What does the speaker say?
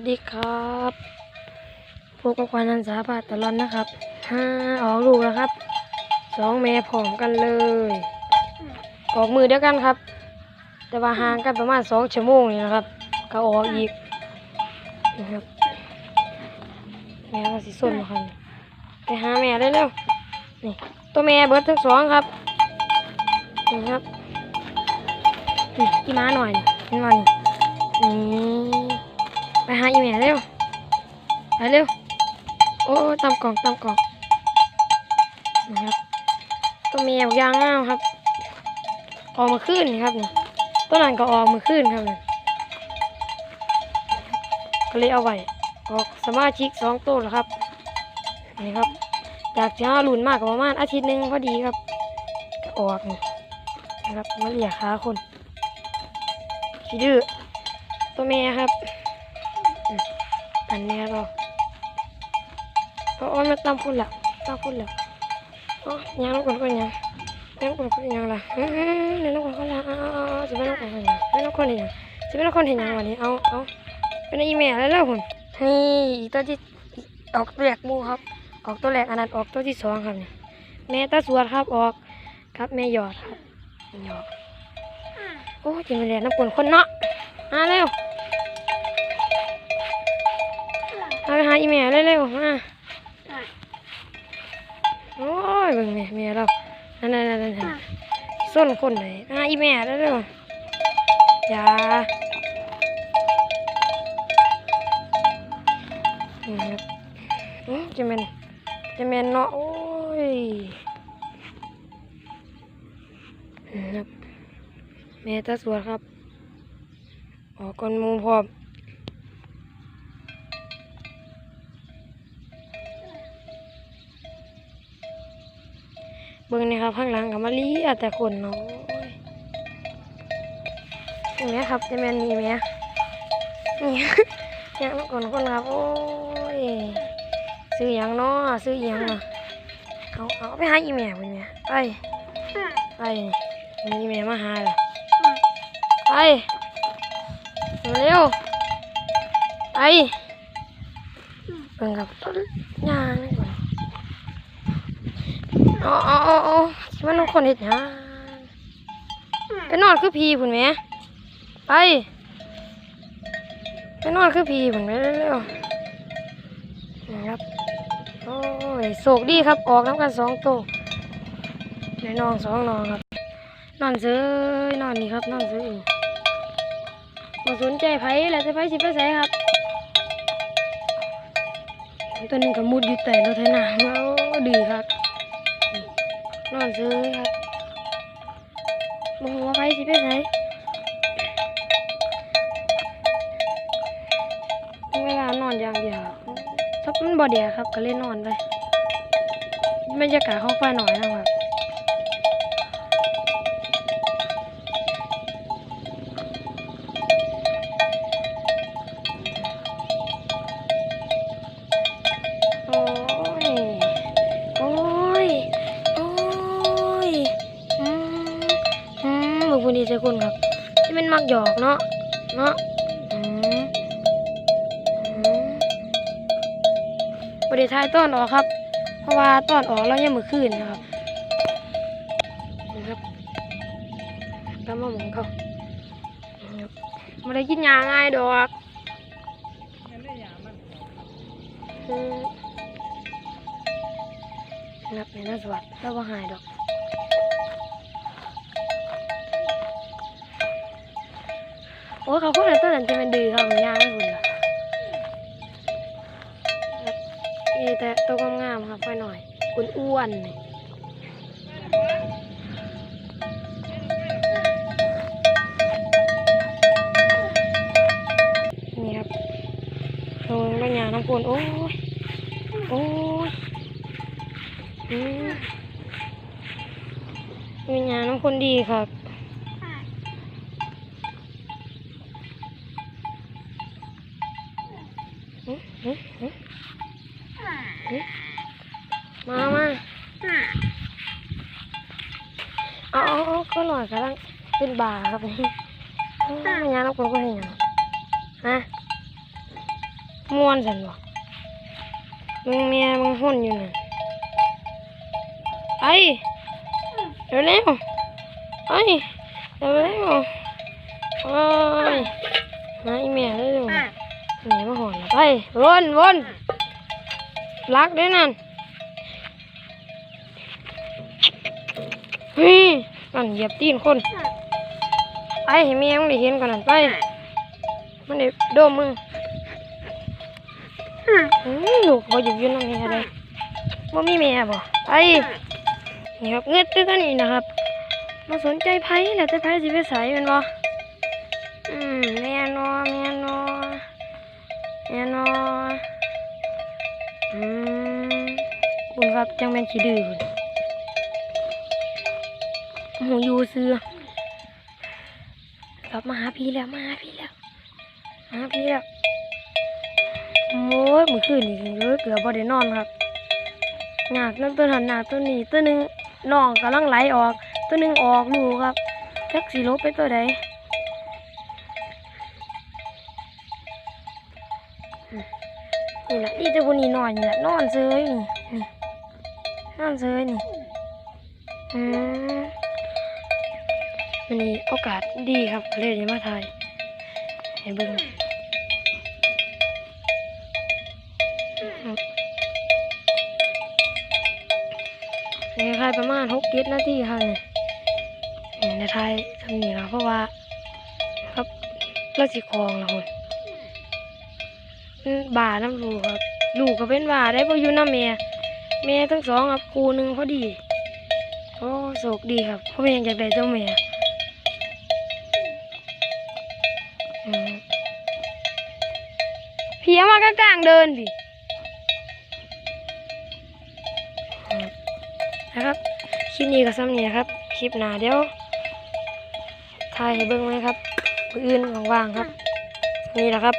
วัสดีครับพวกกับควานันสาพาตลอนนะครับห้าออกลูกแล้วครับสองแม่พร้อมกันเลย ออกมือเดียวกันครับ แต่ว่าห่างกันประมาณสองชั่วโมงนี่นะครับ ก็ออกอีกนะครับแม่ก็สิส้นมาครับไปหาแม่ได้เร็วๆนี่ตัวแม่เบิดทั้งสองครับนี่ครับนี่กี่ม้าหน่อยนี่เห็นบ่นี่นี่ ไปหาอีแม่เร็วไปเร็ว โอ้ตามกล่องตามกล่องนะครับตัวแม่บอกยางงามครับ ออกมาขึ้นนะครับนี่ต้นนั้นก็ออกมาขึ้นครับนี่ก็เลยเอาไว้ออกสมาชิกสองตัวแล้วครับนี่ครับจากที่ห้ารุ่นมากกว่าประมาณอาทิตย์หนึ่งพอดีครับก็ออกนี่นะครับมาเลียขาคนขี้ดื้อตัวแม่ครับ อันแม่เราเอาอ้อนมาตามคุณละตามคุณละอ๋อยังล้วก่อนก็ยังไม่ต้องคนคนยังละเฮ้ยไม่ต้องคนละเอาเอจะไม่ต้องคนยังไม่ต้องคนเห็นยังจะไม่ต้องคนเห็นยังวันนี้เอาเอาเป็นอีเมลแล้วแล้วคุณเฮ้ยตัวที่ออกตัวแรกมูครับ ออกตัวแรกอันนั้นออกตัวที่สองครับนี่แม่ตาสวดครับออกครับแม่หยอดครับหยอดโอ้ยจะไม่เรียนน้ำปนคนเนาะมาเร็ว หาอีเมลเร็วๆมาโอ้ยเบิ่งแม่แม่เรานั่นนั่นนั่นนั่นส้นคนไหนอะอีแม่แล้วเร็วอย่านี่ครับอื้อจะแมนจะแมนเนาะโอ้ยนี่ครับแม่ตาสวดครับออกก่อนหมูพร้อม เบิ่งนี่ครับข้างหลังกับมาลีอะแต่คนเนาะโอ้ยนี่แม่ครับจะแมนนี่แม่นี่ยังคนคนครับโอ้ยซื้อยังเนาะซื้อยังเนาะเอาเอาไปหาอีแม่เพิ่นแม่ไปไปนี่อีแม่มาหาล่ะไปเร็วไปเบิ่งครับต้นยางนี่ก่อน อ๋ออ๋ออ๋อคิดว่าน้องคนเห็ดหยังไปนอนคือพีผุนไหมไปไปนอนคือพีผุนไหมเร็วๆนะครับโอ้ยโศกดีครับออกน้ำกันสองตัวในนอนสองนอนครับ นอนเซยนอนนี่ครับนอนเซยมาสนใจไผ่แล้วจะไผ่สิไปใส่ครับตัวหนึงก็มุดอยู่แต่รถไถนาโอ้ดีครับ นอนซื้อครับมองว่าไปสิไปไหนเวลานอนอย่างเดียวครับมันบ่เดียครับ ก็เล่นนอนไปบรรยากาศห้องไฟหน่อยนะครับ คุณดีใจคุณครับที่มันมักหยอกเนาะเนาะบริทายต้อนออกครับ เพราะว่าต้อนออกแล้วยังมือคืนนะครับนะครับตามมาหมองเขาไม่ได้กินยาง่ายดอกอืมนับในน่าสวัสดิ์แล้วว่าหายดอก อ้เขาพูดอะไรต้นนั้นจะเป็นดื้อเขามันยากไม่คุณล่ะครับนี่แต่ตัวงามๆครับไปหน่อยอ้วนๆนี่ครับโอ้ยบางอย่างน้ำฝนโอ้ยโอ้ยอืมวิญญาณของคนดีครับ หึหึหึหึ มามาเอาเอาก็หน่อยกำลังเป็นบาครับนี่โอ้วิญญาณของคนคนเห็นยังฮะม่วนสันบ่มึงเมียมึงหุ่นอยู่น่ะไปเร็วเร็วไปเร็วเร็วไปมาอีเมียเร็วหนี มาหอนละไปวนวนรักด้วยนั่นฮ้ยนั่นเหยียบตีนคนไปให้เมียมึงได้เห็นก่อนนั่นไป มันได้โดมมึงอืมลูกบ่อยู่ยืนนั่นนี่อะไรบ่มีแม่บ่ไปนี่ครับเงือกตึกอันนี้นะครับมาสนใจไผแล้วแต่ไผสิไปใส่แม่นบ่อืมแม่นอแม่นอ แม่นออืมบุญครับจังแม่นขี้ดื้อพุ่นหูยู่ซื้อกลับมาหาพี่แล้วมาหาพี่แล้วหาพี่แล้วโอ้ยมื่อคืนนี่เลยเกือบบ่ได้นอนครับหนักนั่นตัวหันหนักตัวนี้ตัวหนึ่งน้องกำลังไหลออก ตัวหนึ่งออกลูครับจักสีลบไปตัวใดอืม นี่แหละนี่แต่คนนี้นอนนี่แหละนอนเซยนี่นี่นอนเซยนี่อืมวันนี้โอกาสดีครับเลยได้มาถ่ายให้เบิ่งนี่ทายประมาณหกเจ็ดนาทีครับเนี่ยในไทยทำนี่แล้วเพราะว่า ครับเราสิคลองล้วคน บ่าน้ำลูกครับ ลูกก็เป็นบ่าได้พออยู่น้ำแม่แม่ทั้งสองครับครูหนึ่งพอดี โอ้โศกดีครับเพราะแม่อยากได้เจ้าแม่อืมเพียมากลางเดินดินะครับ คลิปนี้ก็ซ้ำนี่นะครับ คลิปหน้าเดี๋ยวถ่ายให้เบิ่งไหมครับ อื่นว่างๆครับ นี่แหละครับ